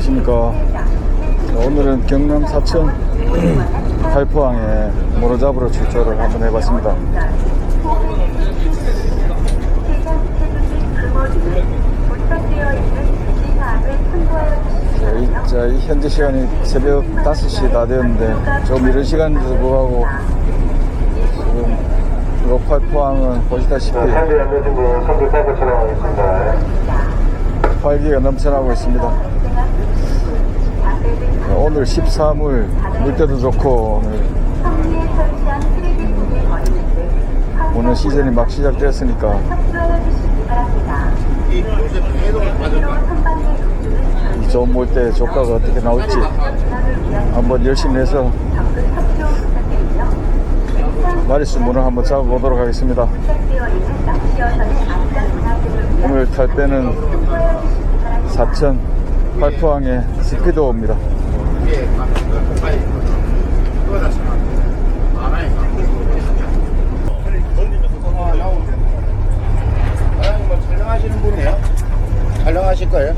안녕하십니까. 오늘은 경남 사천 팔포항에 모로 잡으러 출조를 한번 해봤습니다. 자, 이, 자, 이 현재 시간이 새벽 5시 다 되었는데 좀 이른 시간인데도 불구하고 지금 보시다시피 선두 타고 촬영하겠습니다. 활기가 넘쳐나고 있습니다. 오늘 13물 물때도 좋고 오늘 오늘 시즌이 막 시작되었으니까 이 좋은 물때 조가가 어떻게 나올지 한번 열심히 해서 마리수 문을 한번 잡아보도록 하겠습니다. 오늘 탈 때는 사천 팔포항의 스피드 호입니다. 사장님 뭐 촬영하시는 분이에요? 촬영하실 거예요?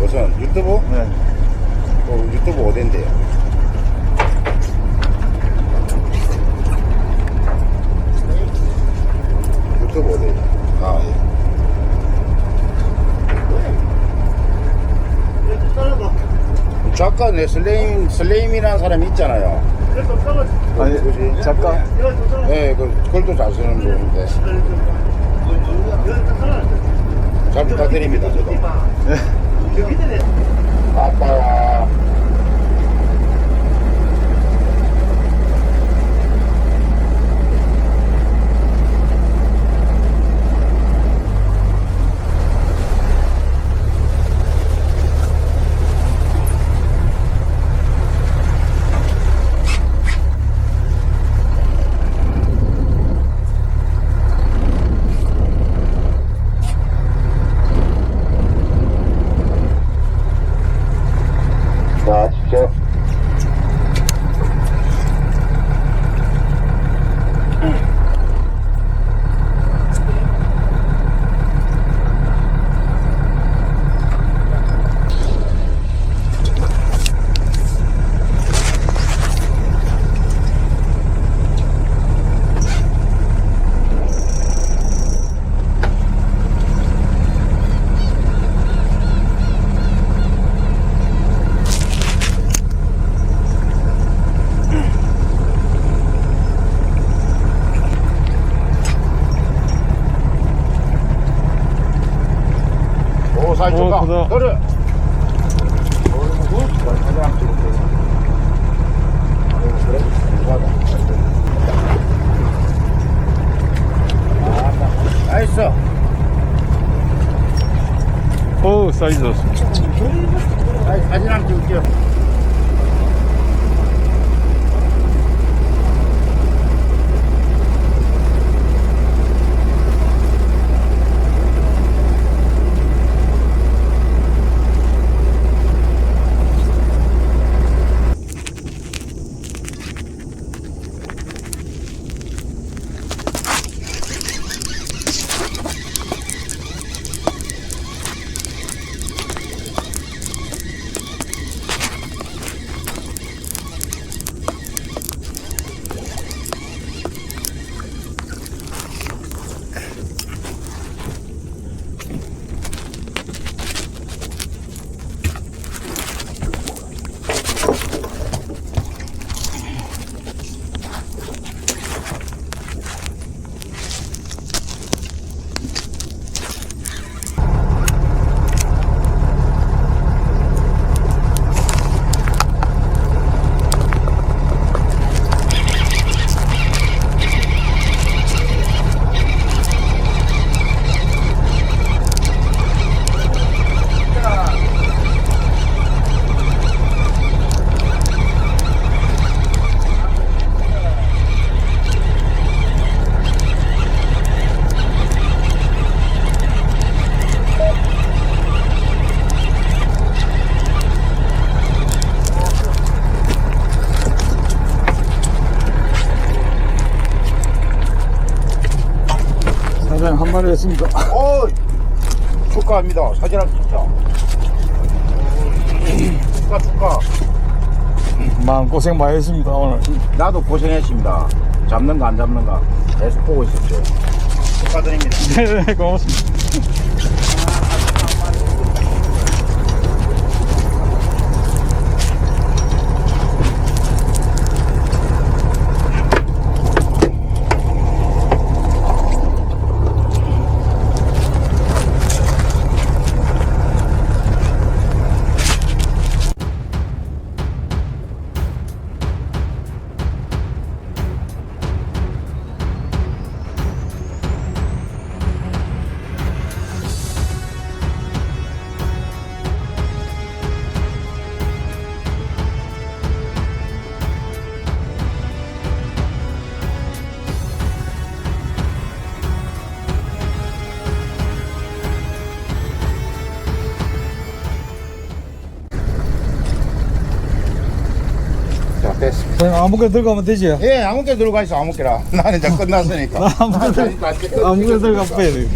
우선 유튜브? 네. 어, 유튜브 어딘데요? 유튜브 어디에요? 아, 예. 작가 내 슬레임 슬레임이라는 사람이 있잖아요. 아니 누구지? 작가 네, 그 글도 잘 쓰는 분인데 잘 부탁드립니다. 저도. 네. 아빠야. 오 사이즈. 나이스. 사진 한번 찍을게요. 한 마리 했습니다. 오, 축하합니다. 사진 한 번 찍자. 축하 축하. 마음 고생 많이 했습니다 오늘 나도 고생했습니다. 잡는 거안 잡는 거 계속 보고 있었죠. 축하드립니다. 네 고맙습니다 아무거나 들어가면 되지요? 예 아무 게 들고 있어 아무 게나. 나는 이제 끝났으니까. 아무거나 들- 아무거나 들어가면 빼야 돼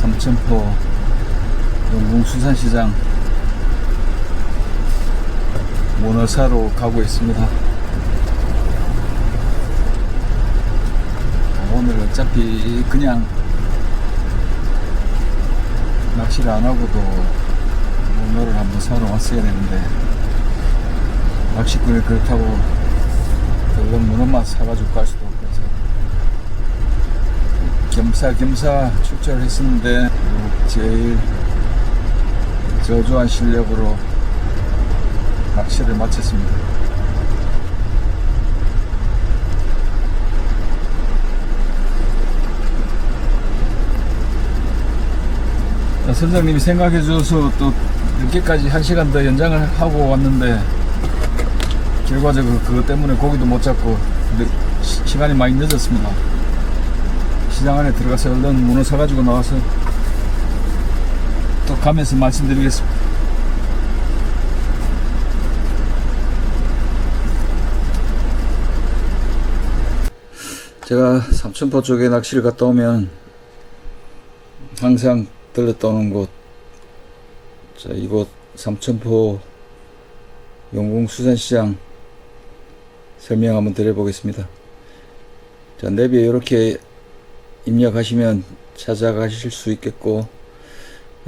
삼천포 영궁수산시장 문어사로 가고 있습니다. 오늘 어차피 그냥 낚시를 안 하고도 문어를 한번 사러 왔어야 되는데 낚시꾼이 그렇다고 얼른 문어만 사가지고 갈 수도 없고 해서 겸사겸사 출전을 했었는데 제일 저조한 실력으로 낚시를 마쳤습니다. 선장님이 생각해 줘서 또 늦게까지 한 시간 더 연장을 하고 왔는데 결과적으로 그것 때문에 고기도 못 잡고 늦- 시- 시간이 많이 늦었습니다. 시장 안에 들어가서 얼른 문어 사가지고 나와서 또 가면서 말씀드리겠습니다. 제가 삼천포 쪽에 낚시를 갔다 오면 항상 들렸다 오는 곳, 자, 이곳 삼천포 용궁수산시장 설명 한번 드려보겠습니다. 자, 내비에 이렇게 입력하시면 찾아가실 수 있겠고,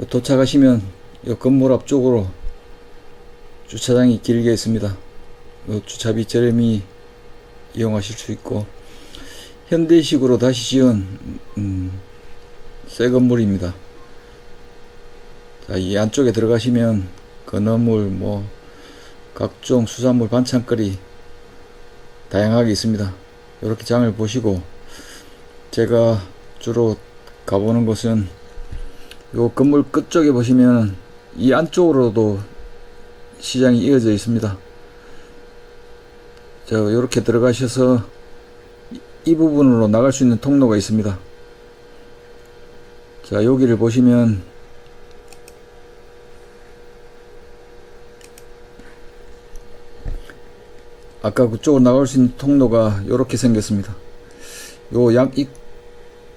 도착하시면 이 건물 앞쪽으로 주차장이 길게 있습니다. 요 주차비 저렴히 이용하실 수 있고, 현대식으로 다시 지은, 음, 새 건물입니다. 자, 이 안쪽에 들어가시면 건어물, 뭐, 각종 수산물 반찬거리 다양하게 있습니다. 이렇게 장을 보시고, 제가 주로 가보는 곳은 요 건물 끝쪽에 보시면 이 안쪽으로도 시장이 이어져 있습니다. 자, 이렇게 들어가셔서 이- 이 부분으로 나갈 수 있는 통로가 있습니다. 자, 여기를 보시면 아까 그쪽으로 나갈 수 있는 통로가 이렇게 생겼습니다. 요 양, 이,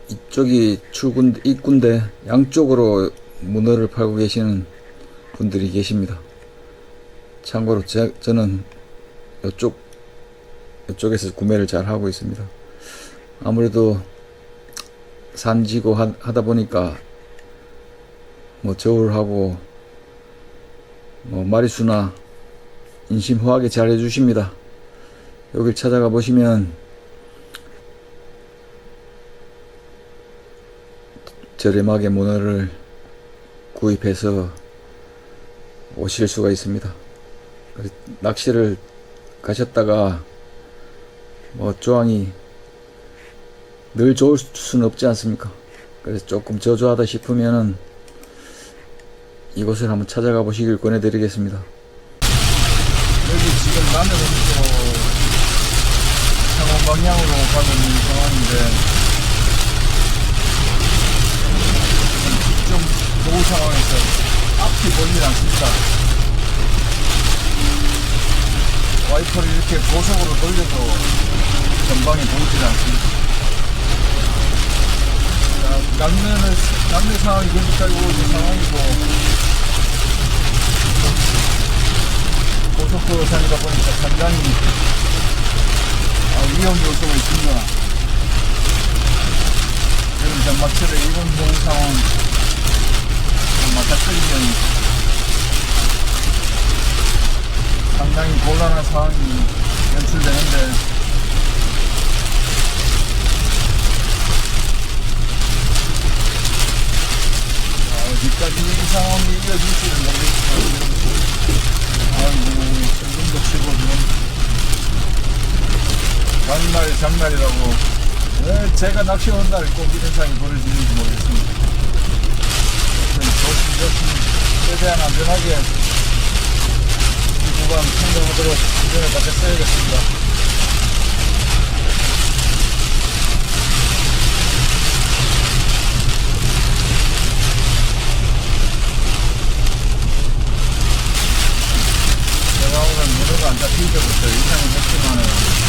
이쪽이 출군, 입구인데 양쪽으로 문어를 팔고 계시는 분들이 계십니다. 참고로 제, 저는 이쪽, 이쪽에서 구매를 잘 하고 있습니다. 아무래도 산지고 하, 하다 보니까 뭐 저울하고 뭐 마리수나 인심호하게 잘 해주십니다. 여길 찾아가 보시면 저렴하게 문어를 구입해서 오실 수가 있습니다. 낚시를 가셨다가 뭐 조항이 늘 좋을 수는 없지 않습니까? 그래서 조금 저조하다 싶으면은 이곳을 한번 찾아가 보시길 권해드리겠습니다. 여기 지금 창원 방향으로 가는 상황인데 좀 노후 상황에서 앞이 보이질 않습니다. 와이퍼를 이렇게 고속으로 돌려도 전방이 보이질 않습니다. 자, 남면은, 남면 상황이 굉장히 오는 상황이고, 고속도로상이다 보니까 상당히 아, 위험 요소가 있습니다. 지금 전막철에 이런 상황 맞닥뜨리면 상당히 곤란한 상황이 연출되는데. 아, 어디까지 이 상황이 이어질지는 모르겠지만 아이고 세금도 치고 지금 장날 장날이라고. 왜 제가 낚시 온 날 꼭 이런 상황이 벌어지는지 모르겠습니다. 조심조심 최대한 안전하게 이 구간 통과하도록 운전을 바뀌었어야겠습니다. 제가 오늘 문어가 안 잡힐 때부터 이상은 했지만은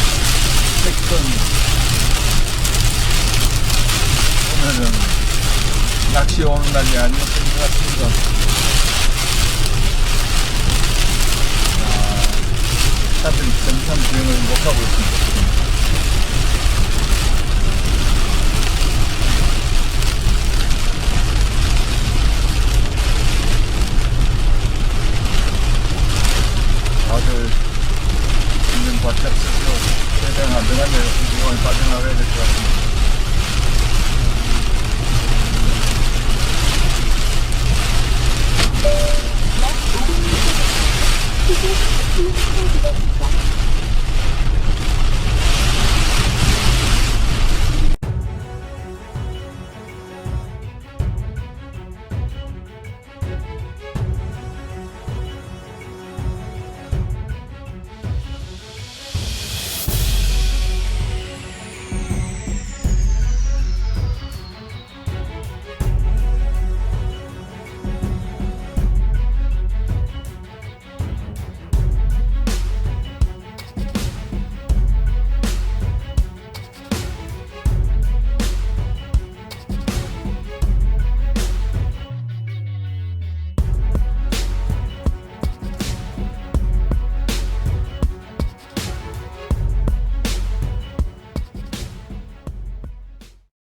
택선 오늘은 낚시 오는 날이 아니었던 것 같습니다. 아, 차들이 정상 주행을 못 하고 있습니다. 지금.